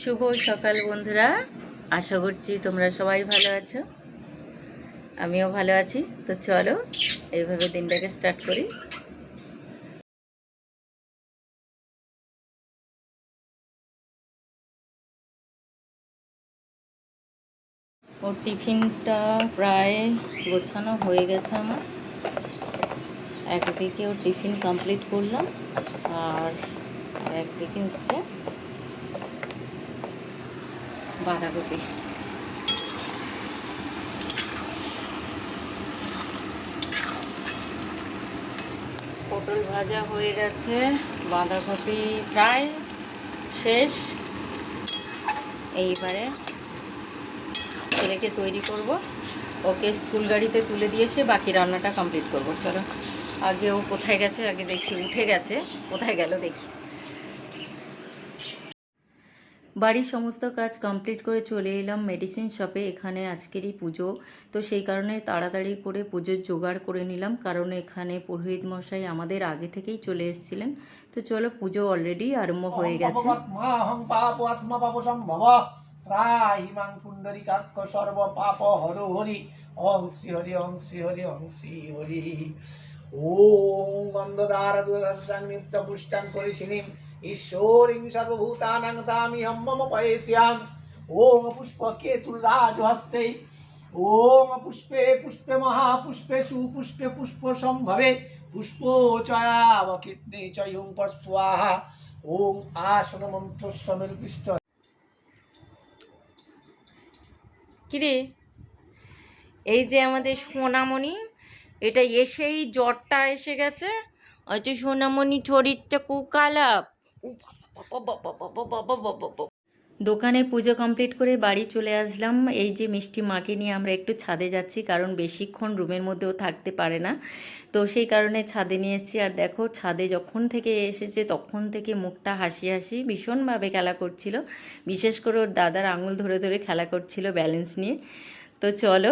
শুভ সকাল বন্ধুরা। আশা করছি তোমরা সবাই ভালো আছো। আমিও ভালো আছি। তো চলো, এইভাবে দিনটাকে স্টার্ট করি। ওর টিফিনটা প্রায় গোছানো হয়ে গেছে আমার। একদিকে ওর টিফিন কমপ্লিট করলাম, আর আর একদিকে হচ্ছে বাঁধাকপি। পটল ভাজা হয়ে গেছে, বাঁধাকপি প্রায় শেষ। এইবারে ছেলেকে তৈরি করব। ওকে স্কুল গাড়িতে তুলে দিয়ে এসে বাকি রান্নাটা কমপ্লিট করব। চলো, আগে ও কোথায় গেছে, আগে দেখি, উঠে গেছে, কোথায় গেল দেখি। বাড়ির সমস্ত কাজ কমপ্লিট করে চলে এলাম মেডিসিন শপে এখানে আজকেরই পুজো। তো সেই কারণে তাড়াতাড়ি করে পুজোর জোগাড় করে নিলাম। কারণ এখানে পুরোহিত মশাই আমাদের আগে থেকেই চলে এসেছিলেন। তো চলো পুজো অলরেডি আরম্ভ হয়ে গেছে। মাহং পাপ আত্মা পাপ সম্ভব ত্রাহি মাং পুণ্ডরিকাক্ষ সর্ব পাপ হর হরি। ওম শ্রী হরি ওম শ্রী হরি ওম শ্রী হরি। ওম গন্ধদার দুরসাং নিত্য পুষ্টাং ঈশ্বরিং সর্বভূতানাং তামিহম মম পয়েস্যাম ওম পুষ্প কেতুর্রাজ হস্তে ওম পুষ্পে পুষ্পে মহাপুষ্পে সুপুষ্পে পুষ্প সম্ভবে পুষ্প চয়াব কীর্তি চয়ুং স্বাহা ওম আসন মন্ত্র সমীর পৃষ্ঠ কিরে? এই যে আমাদের সোনামণি, এটা এসেই জ্বরটা এসে গেছে হয়তো সোনামণি শরীরটা কুকালাপ। দোকানে পুজো কমপ্লিট করে বাড়ি চলে আসলাম। এই যে মিষ্টি মাকে নিয়ে আমরা একটু ছাদে যাচ্ছি, কারণ বেশিক্ষণ রুমের মধ্যেও থাকতে পারে না। তো সেই কারণে ছাদে নিয়ে এসেছি। আর দেখো, ছাদে যখন থেকে এসেছে তখন থেকে মুখটা হাসি হাসি ভীষণভাবে খেলা করছিল। বিশেষ করে ওর দাদার আঙুল ধরে ধরে খেলা করছিল ব্যালেন্স নিয়ে। তো চলো